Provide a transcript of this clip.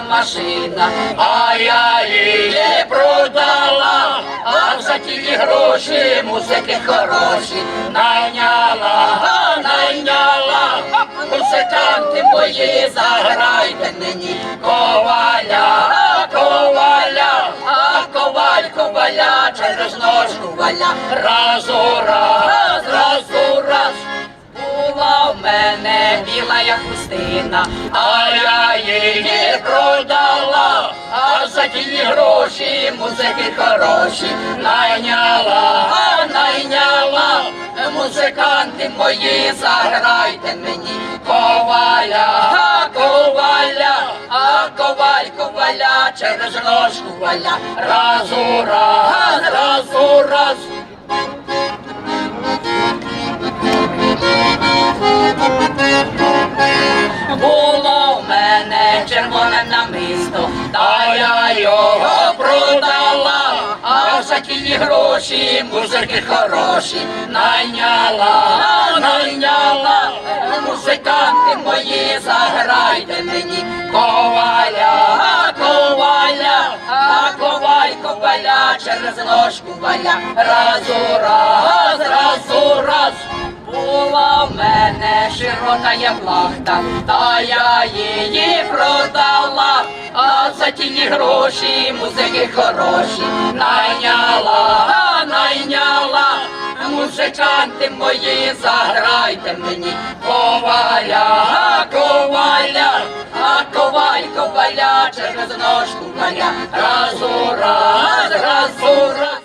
машина, а я її продала, а за ті гроші музики хороші найняла, найняла, музиканти мої, заграйте мені коваля, коваля, а коваль коваля через ножку валя, раз у раз, раз у раз. Була в мене біла хустина, а я її ті гроші музики хороші. Найняла, найняла, музиканти мої, заграйте мені. Коваля, коваля, а коваль коваля через ножку валя, раз у раз, раз у раз. За ті гроші музики хороші найняла, найняла, музиканти мої, заграйте мені коваля, коваля, а коваль коваля через ложку валя, раз у раз, раз у раз. Була в мене широка я плахта, та я її за гроші музики хороші. Найняла, найняла, музиканти мої, заграйте мені. Коваля, коваля, а коваль коваля через ножку валя, раз у раз, раз у раз.